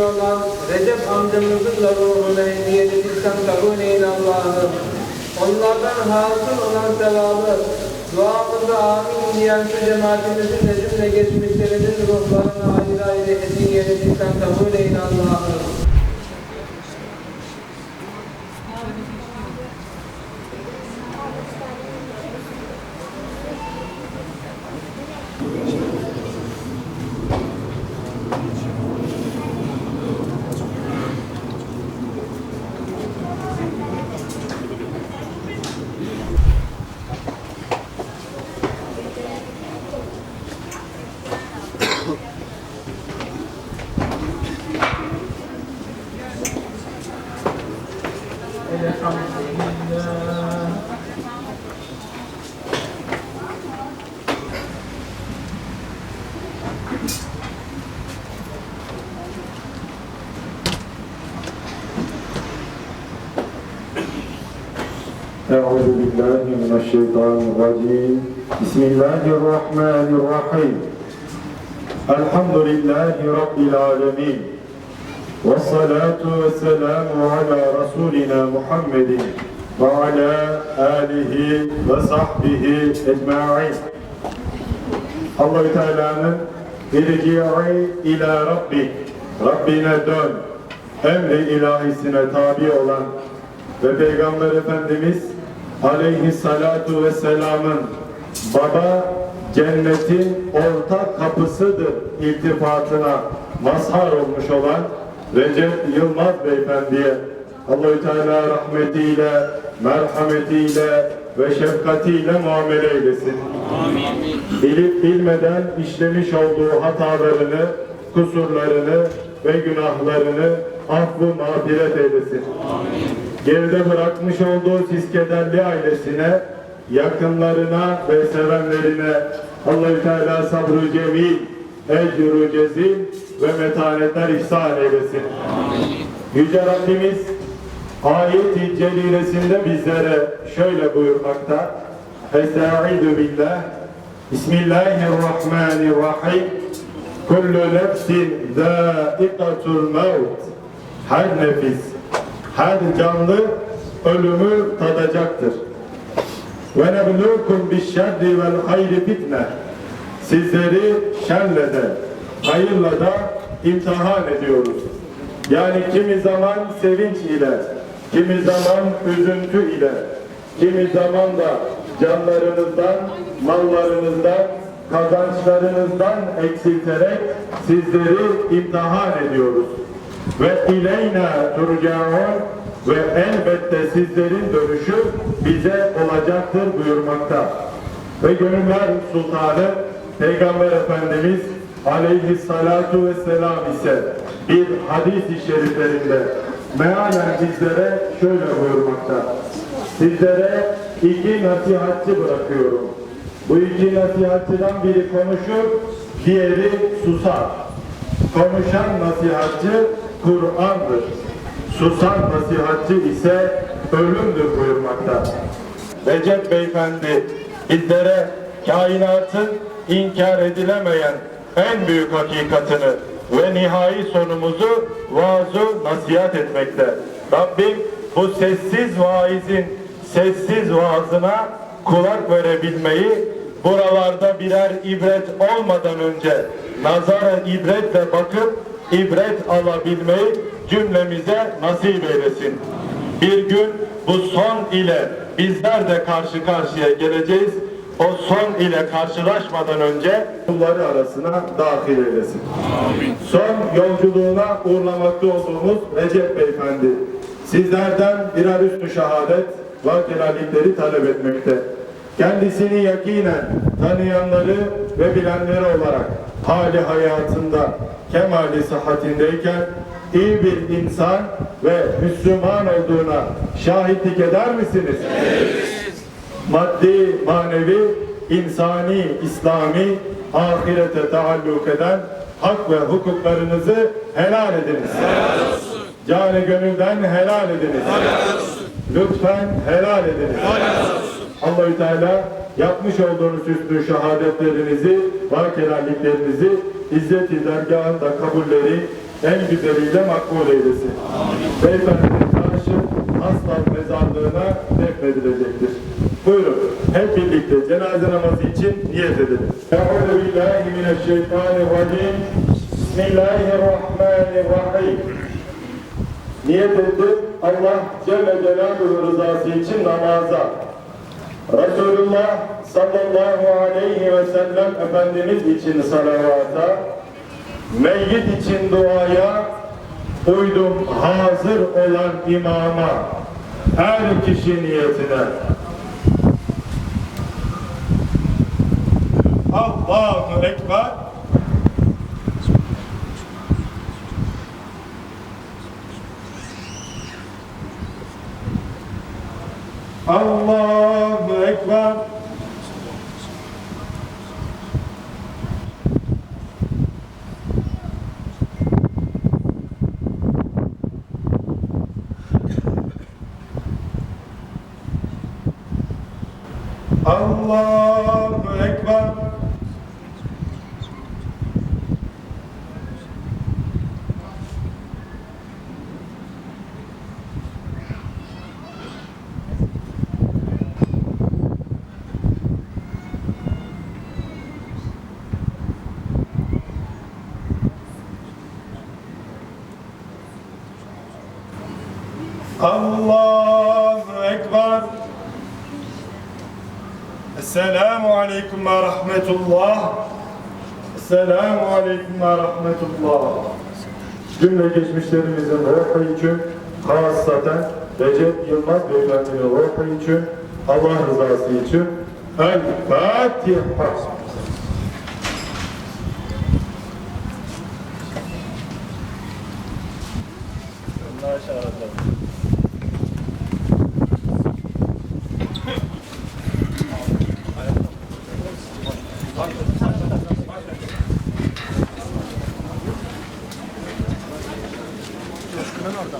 olan Recep amcamızın da ruhuna hediye edilsen kabul eyle Allah'ım. Onlardan hasıl olan sevabı, duamızda amin diyen şu cemaatimizin de cümle geçmişlerimizin ruhlarına ayrı ayrı hediye edilsen kabul بالله من الشيطان الرجيم بسم الله الرحمن الرحيم الحمد لله رب العالمين والصلاة والسلام على رسولنا محمد وعلى آله وصحبه أجمعين Allah Teala'nın irci'i ila Rabbi Rabbine dön emri ilahisine tabi olan ve Peygamber Efendimiz aleyhissalatu vesselamın baba cennetin ortak kapısıdır iltifatına mazhar olmuş olan Recep Yılmaz Beyefendi'ye Allahü Teala rahmetiyle, merhametiyle ve şefkatiyle muamele eylesin. Bilip bilmeden işlemiş olduğu hatalarını, kusurlarını ve günahlarını affı mağfiret eylesin. Geride bırakmış olduğu siskederli ailesine, yakınlarına ve sevenlerine Allahü Teala sabrı cemil, ecru cezil ve metanetler ihsan eylesin. Yüce Rabbimiz ayet-i celilesinde bizlere şöyle buyurmakta. Estaizu billah. Bismillahirrahmanirrahim. Kullu nefsin zâikatul mevt. Her nefis, her canlı ölümü tadacaktır. Ve neblukum bişşerri vel hayri fitne. Sizleri şerle de, hayırla da imtihan ediyoruz. Yani kimi zaman sevinç ile, kimi zaman üzüntü ile, kimi zaman da canlarınızdan, mallarınızdan, kazançlarınızdan eksilterek sizleri imtihan ediyoruz. Ve ileyna turcaun ve elbette sizlerin dönüşü bize olacaktır buyurmakta. Ve gönüller sultanı Peygamber Efendimiz aleyhissalatu vesselam ise bir hadis-i şeriflerinde mealen bizlere şöyle buyurmakta. Sizlere iki nasihatçı bırakıyorum. Bu iki nasihatçıdan biri konuşur, diğeri susar. Konuşan nasihatçı Kur'an'dır. Susan nasihatçı ise ölümdür buyurmakta. Recep Beyefendi bizlere kainatın inkar edilemeyen en büyük hakikatını ve nihai sonumuzu vaaz nasihat etmekte. Rabbim bu sessiz vaizin sessiz vaazına kulak verebilmeyi buralarda birer ibret olmadan önce nazara ibretle bakıp ibret alabilmeyi cümlemize nasip eylesin. Bir gün bu son ile bizler de karşı karşıya geleceğiz. O son ile karşılaşmadan önce kulları arasına dahil eylesin. Son yolculuğuna uğurlamakta olduğumuz Recep Beyefendi sizlerden birer üstü şehadet ve helallikleri talep etmekte. Kendisini yakinen tanıyanları ve bilenleri olarak hali hayatında kemali sıhhatindeyken iyi bir insan ve Müslüman olduğuna şahitlik eder misiniz? Maddi, manevi, insani, İslami, ahirete taalluk eden hak ve hukuklarınızı helal ediniz. Cani gönülden helal ediniz. Lütfen helal ediniz. Allahü Teala yapmış olduğunuz üstü şehadetlerinizi, vakelerliklerinizi İzzet-i dergahında kabulleri, en güzeliyle makbul eylesin. Beyefendinin naaşı aslan mezarlığına defnedilecektir. Buyurun hep birlikte cenaze namazı için niyet edelim. Euzu billahi mineşşeytanirracim. Bismillahirrahmanirrahim. Niyet ettim Allah Celle Celaluhu rızası için namaza. Resulullah sallallahu aleyhi ve sellem Efendimiz için salavata, meyyit için duaya, uydum hazır olan imama, her kişi niyetine. Allahu Ekber. Allahu Ekber. Allahu Ekber. Allahu Ekber. Esselamu Aleyküm ve Rahmetullah. Esselamu Aleyküm ve Rahmetullah. Cümle geçmişlerimizin ruhu için, hasaten Recep Yılmaz Beyefendi'nin ruhu için, Allah rızası için El Fatiha. Harun.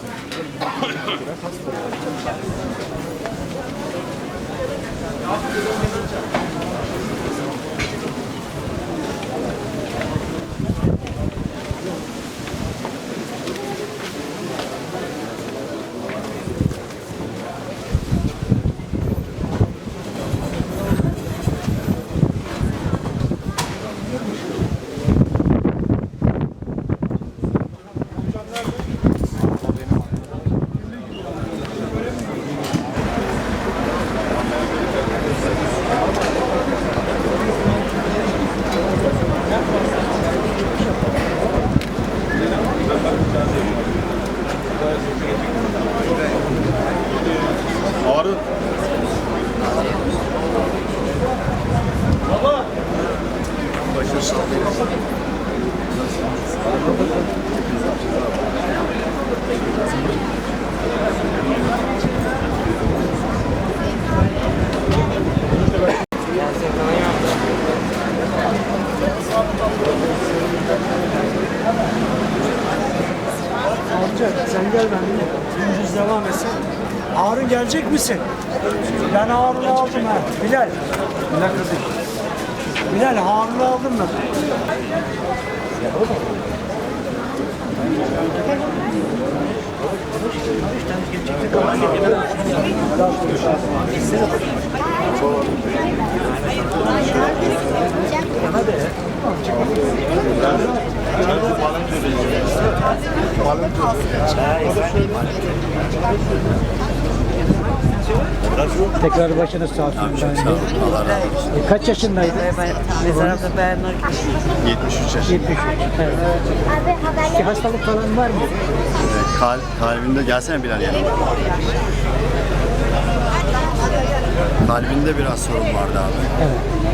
Sen gel benimle. Gündüz devam etsin. Harun gelecek misin? Ben Harun'u aldım ha. Bilal. Bilal kızım. Bilal Harun'u aldım ben. Tekrar başınız sağ olsun. E, Kaç yaşındaydın? Mezarda beğenler 73 yaş. 73. Evet. Bir hastalık falan var mı? Kal, kalbinde gelsene Bilal ya. Kalbinde biraz sorun vardı abi. Evet.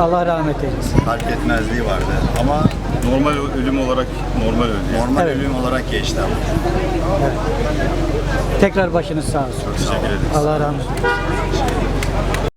Allah rahmet eylesin. Kalp yetmezliği vardı. Ama normal ölüm olarak normal öldü. Normal Evet. ölüm olarak geçti abi. Tekrar başınız sağ olsun. Teşekkür ederiz. Allah rahmet eylesin.